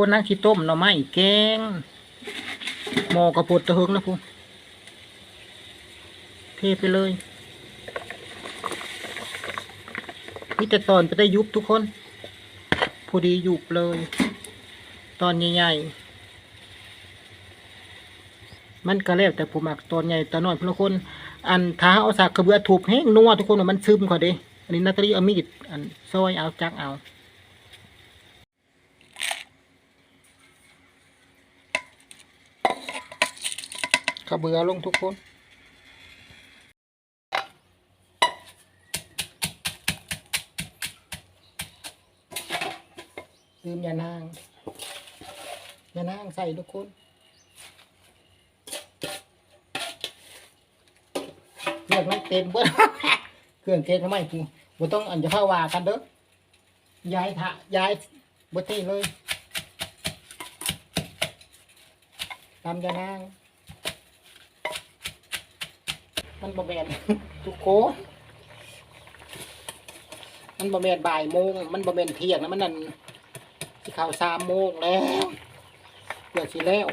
คนนั่งขี้ต้มหน่อไม้แกงหมอกระปุดตะเฮงนะพูเทไปเลยนี่แต่ตอนไปได้ยุบทุกคนพอดียุบเลย ตอนใหญ่ๆมันก็แล้วแต่ผู้มักตอนใหญ่ตอนน้อยพละคน อันท้าเอาสากกระเบือถูบแห้งนัวทุกคนว่ามันซึมกว่าเด้อันนี้นาตาลีเอามีดอันซอยเอาจักเอา กระเบือลงทุกคนลืมยานางยานางใส่ทุกคนเครื่องไม่เต็มเบิ้เครื่องเกณฑ์ทำไมกูบ่ต้องอันจะเข้าว่ากันเด้อย้ายทะย้ายบ่เต้เลยตามยานาง มันบ่แมนทุกโคมันบ่แมนบ่ายโมงมันบ่แมนเที่ยงนะมันนั่นสิเข้าสามโมงแล้วเกือบสิแล้ว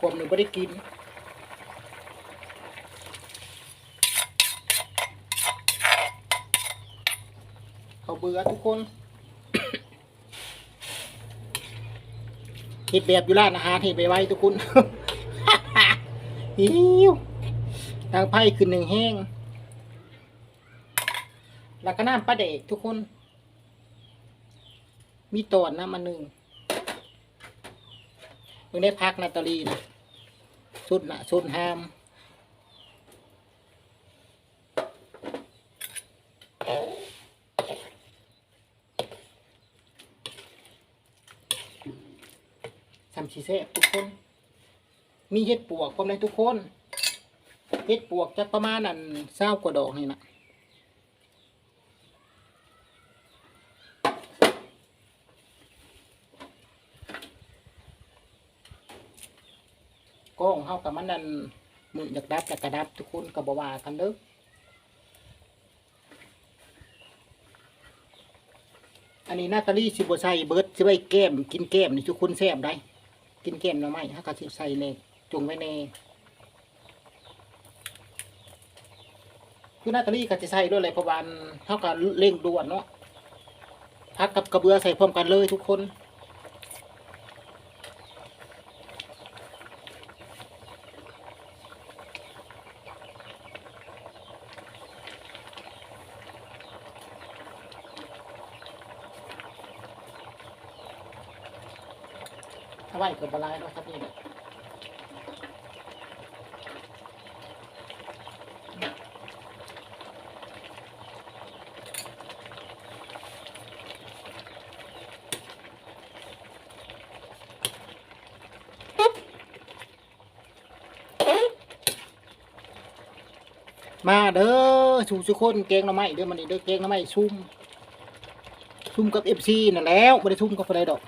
ผมหนึ่งไม่ได้กิน เขาเบื่อทุกคนเห็ดแบบอยู่ร้านอาหารเห็ดไปไว้ทุกคนหิวทางไพ่ขึ้นหนึ่งแห้งแล้วก็น้ำปลาเด็กทุกคน มีตอนน้ำมันหนึ่งเพิ่งได้พักนาตาลีนะสุดนะสุดห้ามำชีเซ่บทุกคน มีเห็ดปวกความในทุกคนเห็ดปวกจะประมาณนั้นเศร้ากว่าดอกนี่นะก็ของเข้ากับมันนั่นมืออยากดับอยากกระดับทุกคนกับบวากันเด้ออันนี้นาตาลีสิบใส่เบิร์ดสิไว้แก้มกินแก้มนี่ทุกคนแซ่บได้ กินเก้มหน่อไม้ฮะก็สิใส่เลยจงไว้ในคือนาตาลีก็จะใส่ด้วยเลยเพระมาอันเท่ากับเร่งด่วนเนาะพักกับกระเบือใส่พร้อมกันเลยทุกคน ไหวเกิดบลายเนาะครับนี่แหละมาเด้อชูสุคนเกงหน่อไม้เด้อมันนี่เด้อเกงหน่อไม้ซุ่มซุ่มกับเอฟซีนั่นแล้วไม่ได้ซุ่มกับอะไรดอก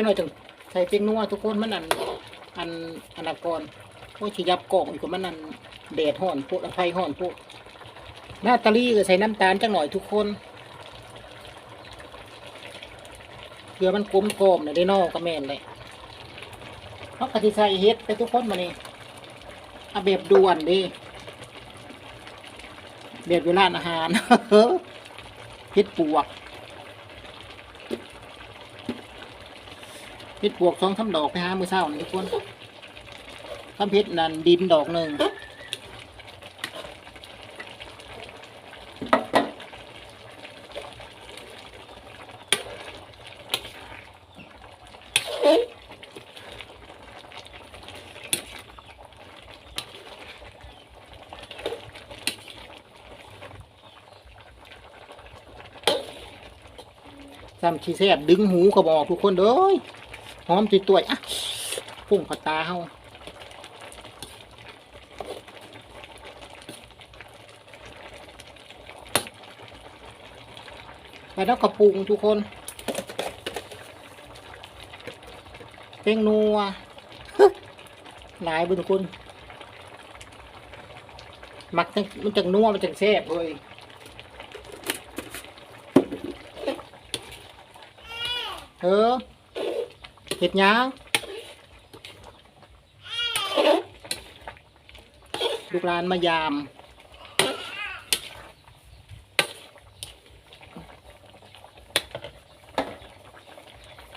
จ้าหน่อยถึงใส่เปียงนัวทุกคนมันอันอันอันดับก่อนโอ้ชิยับกล่องอีกมันอันแดดห่อนพวกไฟห่อนพวกหน้าตาลีก็ใส่น้ำตาลจังหน่อยทุกคนเพื่อมันกลมกลมเนี่ยได้นอกก็แม่นเลยเพราะกะทิใส่เฮ็ดไปทุกคนมานี่เอาแบบด่วนดิแบบอยู่ร้านอาหารเฮ็ดปวก เพชรปวกสองสาดอกไปหามือเศร้านี่ทุกคนทำเพชรนั่นดินดอกหนึ่งทำชีแซบดึงหูกระบอกทุกคนเด้ย หอมตัวยอะพุ่งขอตาเฮาไปแล้วกระปุงทุกคนเป้งนัวหลายบุญคุณมักมันจังนัวมันจังแซ่บเลยเออ เห็ดยังลูกหลานมายาม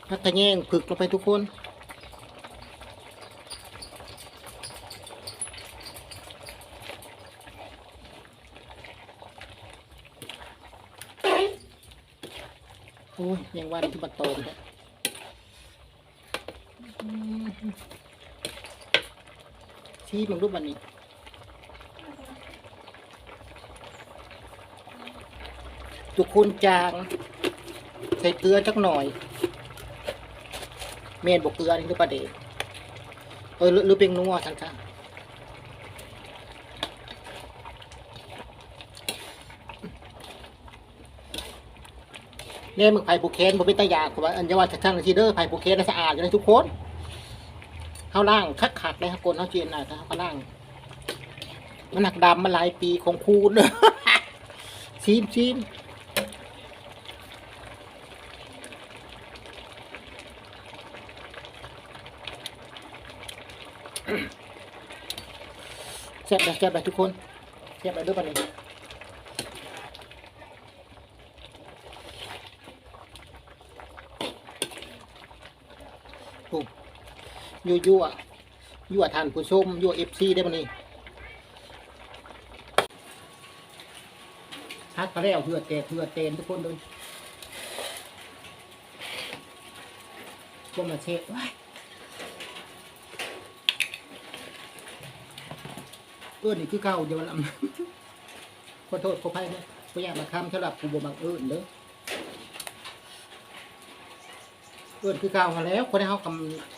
พักกระแยงผึกลงไปทุกคนโอ้ยยังวันที่มาโตมเนี่ย ชี้มึงรูปวันนี้ทุกคนจาง ใส่เกลือจักหน่อยเมนบกเกลือนี่คือประเดกเออหรือเป็นนัวท่านค่ะเนี่ยมึงไผ่ผูกแขนผมเป็นตายากว่าอันจะว่าจะช่างทีเดอร์ไผ่ผูกแขนสะอาดอยู่เลยทุกคน เขาล่างคักขัดเลยครับคนเขาเจียนหน่อยเขาล่าง มันหนักดำมาหลายปีของคูณซีมซีมแซ่บแบบแซ่บแบบทุกคนแซ่บแบบด้วยกันเลย ยั่วยั่วยั่วทานผู้ชมยั่วเอฟซีได้ปะนี่ฮักไปแล้วเพื่อเตะเพื่อเตนทุกคนเลยพวกมาเช็คว้ยเอื้อนนี่คือเก่าเดียวละขอโทษขออภัยนะพยายามมาคำสำหรับผู้บ่มักเอื้อนเด้อเอื้อนคือเก่ามาแล้วคนที่เขากำ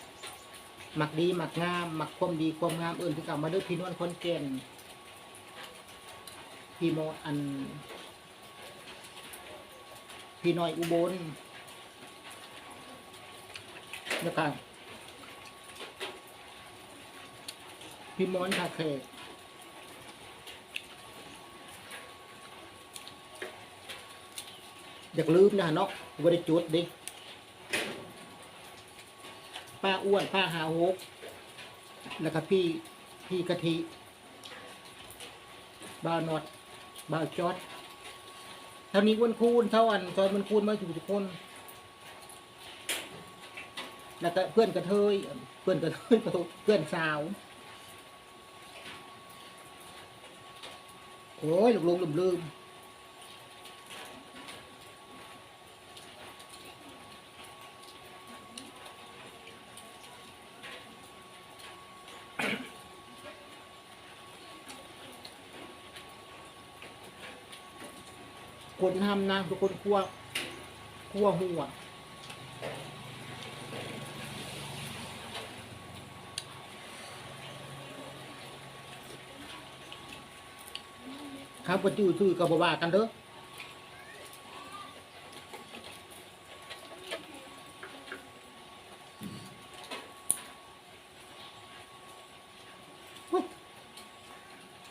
หมักดีหมักงามหมักความดีความงามเอื้อนคือเก่ามาด้อพี่นวลคนเก่นพี่โมอัน พี่น้อยอุบลแล้วก็พี่มอนคาเคกอยากลืมนะเนาะบริจุดดิ ป้าอ้วน ป้าหาหกแล้วก็พี่พี่กะทิบ่าวนอดบ่าวจอดเท่านี้อ้วนคูณเท่าอันซอยมันคูณมาอยู่ทุกคน แล้วก็เพื่อนกระเทยเพื่อนกระเทยเพื่อนสาว โอ้ยลืมลืมลืม คนทำนะทุกคนกลัวกลัวหัวครับว่าจื้อซื่อกับว่ากันเด้อ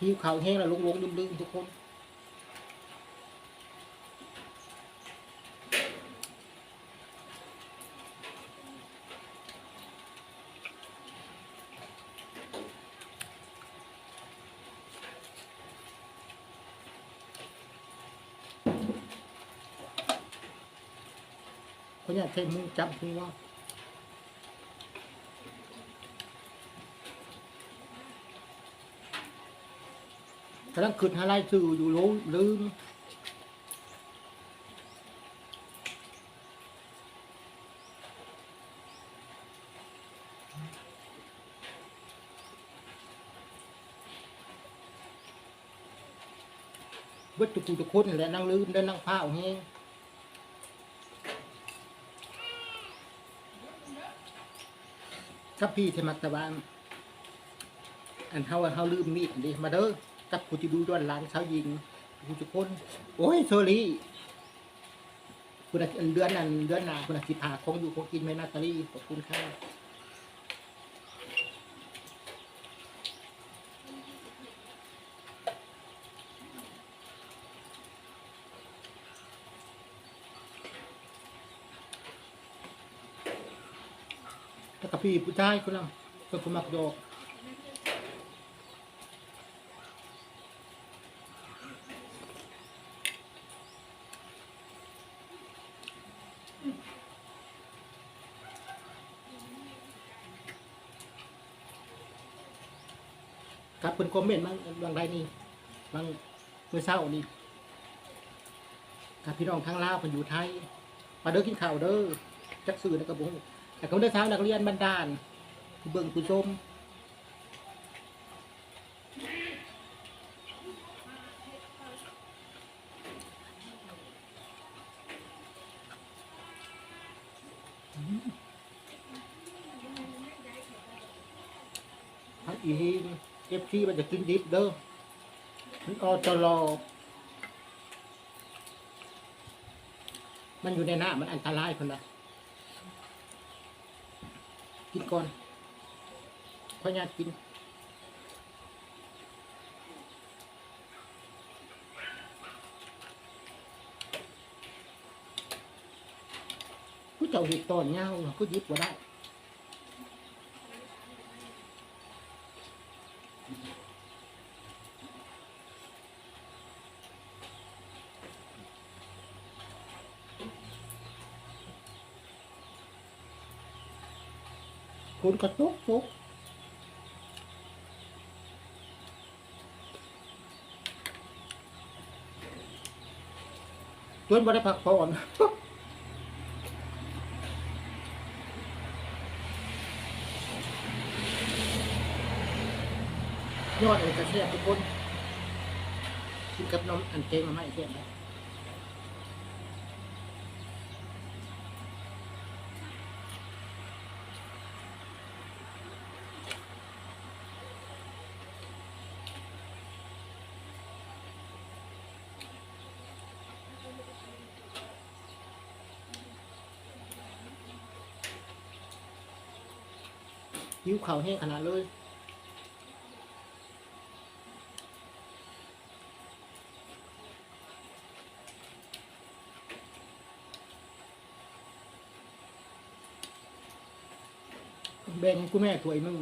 หิวข่าวแห้งแล้วลงลงๆลืมๆทุกคน เขาอยากใช้มือจับหัวกำลังขึ้นอะไรสื่ออยู่รู้ลืมเบิดตุกูตุกคนนี่แหละนั่งลืมได้นั่งผ้าเอาแห้ง ถ้าพี่เทมักตะบานอันเฮาอันเฮาลืมมีดดิมาเด้อกับกูจะดูย้อนหลังเช้ายิงกูจะคน โอ้ยโซลี่คุณอาเดือนนั้นเดือนหนาคุณอาทิพาคงอยู่คงกินไหมนาตาลีขอบคุณค่ะแล้วกับ พี่ผู้ชายคุณล่ะคนคุมักโยกครับเพิ่นคอมเมนต์บางบางไรนี่บางเมื่อเช้านี่ครับพี่น้องทางลาวเพิ่นอยู่ไทย มาเด้อกินข้าวเด้อจักสื่อนะกระบุง แต่ก็ได้เช้านักเรียนบรรดาลผู้เบิ่งผู้ชมทั้งอีฮีเอฟทีมันจะกินดิบเด้อมันอจรอมันอยู่ในหน้ำมันอันตรายคนละ กินก่อนค่อยญาตกินผู้เจ้าเห็ดตอนเงาก็ยิบว่าได้ คนกระตุกตุกจนบ่ได้พักผ่อนยอดเอกเสียทุกคนกินกับน้ำอันเจงมมาไม่เสียนะ หิวเข่าแห้งขนาดเลยแบ่งให้คุณแม่ถวยนึง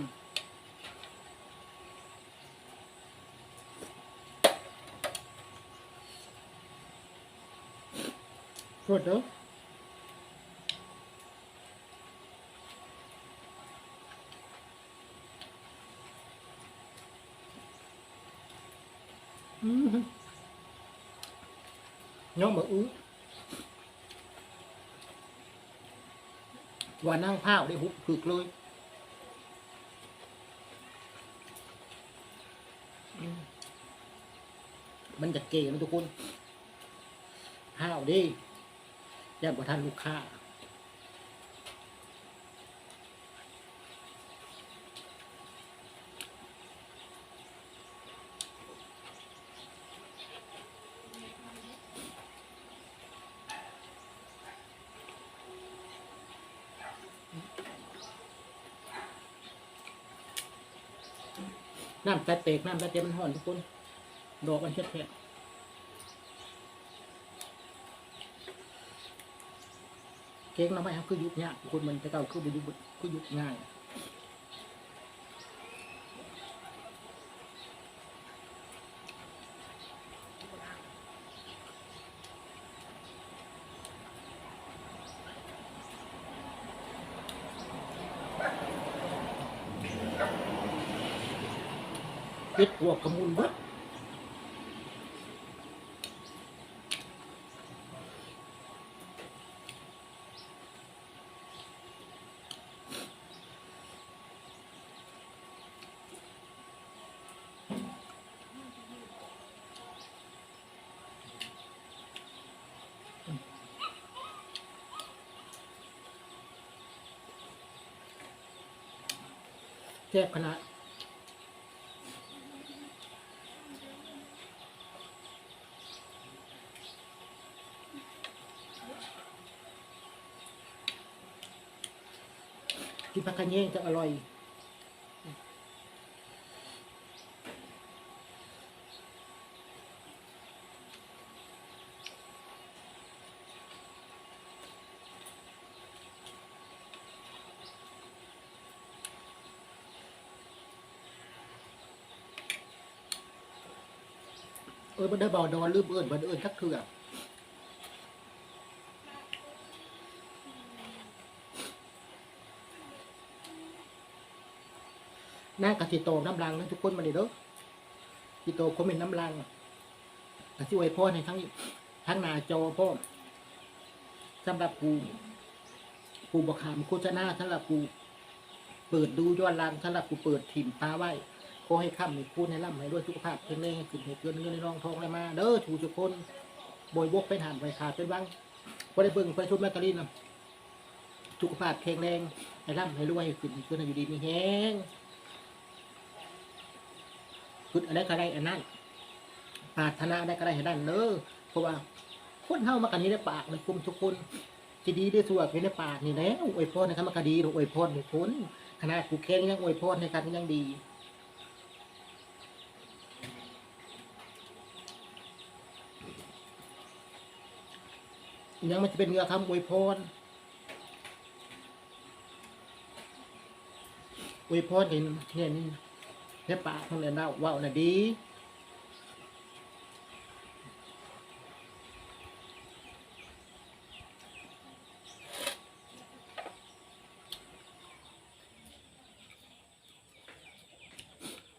สดเด้อม น้องบอกอื้อว่านั่งผ้าได้หุบผึกเลยมมันจะเก๋นะทุกคนห้าวดิแย่กว่าท่านลูกค้า น้ำตาเตกน้ำตาเตกมันห่อนทุกคน ดอกมันเช็ดแผลเก่งเราไม่ครับคือยุบยากคนมันจะเก่าคือบุยุบคือยุบง่าย ปิดหัวกระมุนบิดแซ่บขนาด กินผักกระเยงจะอร่อยเออมันได้เบาดอนลืมเอิญมันเอิญทักเถื่อ หน้ากะสิโตน้ำลังนะทุกคนมาเลยเด้อสิโตคอมเมนต์น้ำลังกะสิไวพ่อในทั้งทั้งนาจอพ่อสำหรับกูกูบอกขามโฆษณาสำหรับกูเปิดดูย้อนหลังสำหรับกูเปิดถิ่มตาไว้ขอให้ค่ำให้พูดให้ร่ำให้ด้วยสุขภาพแข็งแรงให้ขึ้นให้เกินเงินในรองทองอะไรมาเด้อถูกทุกคนบอยบกไปหานไปขาดเป็นบ้างพอได้เบิ่งไปชุดแมกกาลีนนะสุขภาพแข็งแรงให้ร่ำให้รวยให้ขึ้นให้เกินให้อยู่ดีมีแห้ง ขึ้นอะไรก็ได้อันนั้นปรารถนาได้ก็ได้ให้ได้นเด้อเพราะว่าคนเฮามากันนี้ในปากในกลุ่มทุกคนจะดีได้สวยในปากนี่แล้วอวยพรนะครับมันก็ดีอวยพรในคนขนาดกูแค้นยังอวยพรในการยังดียังมันจะเป็นเงือคำอวยพรอวยพรเห็นเนี่ยนี่ แค่ปากมันเรียเล่าว่าวน่ะดี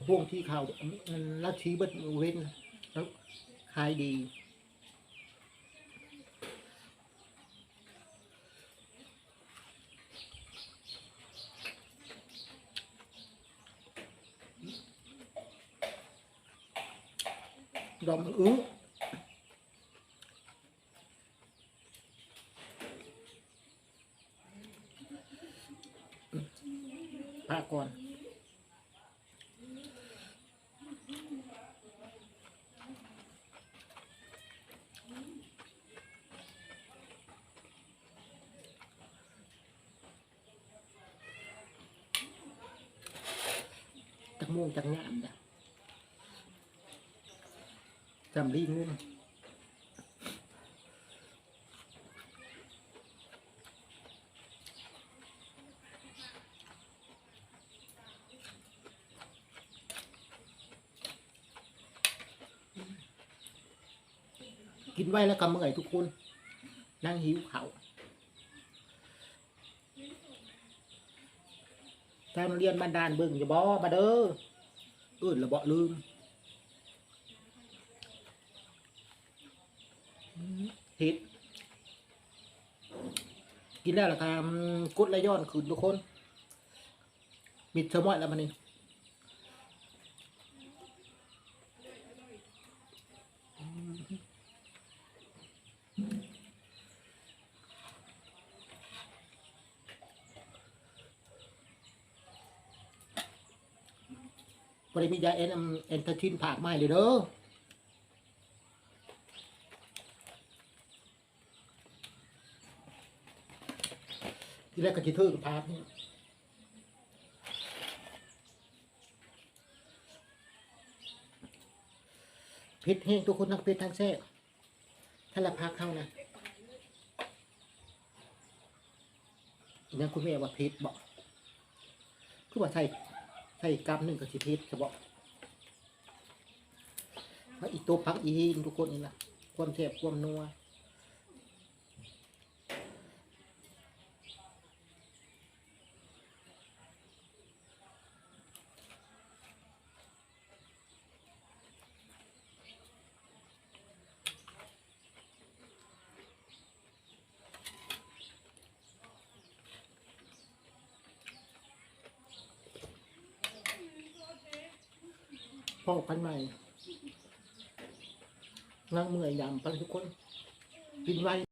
พวกที่เขาลัทธิเบัดเว้นแล้วขายดี ดอกมันอื้อพักก่อน จักม่วงจักงามจ้ะจำลีงูนกินไว้แล้วก็เมื่อยทุกคน นั่งหิวเขาวถ้าโรงเรียนบ้านดานเบิ่งอย่าบอมาเด้อเอื่นละบ่ลืม เห็ดกินแล้วล่ะครับกุดและย้อนคืนทุกคนมิดเทอร์มอยแล้วมันนี่บริมียาเอ็นเอ็นเทอร์ทินผากไม้เลยเด้อ ที่ แรกก็จะถือกับพาร์ทนี่เพชรแห้งทุกคนทั้งพชรทั้งแซ่บถ้าละพักเข้านะยังคุณแม่ว่าพชรบอกคือว่าใส่ใส่กำหนึ่งกับสิพชรจะบอกอีตัวพักอีหินทุกคนนี่นะความแซ่บความนัว พันใหม่นั่งเมื่อยยามไปทุกคนกินไว้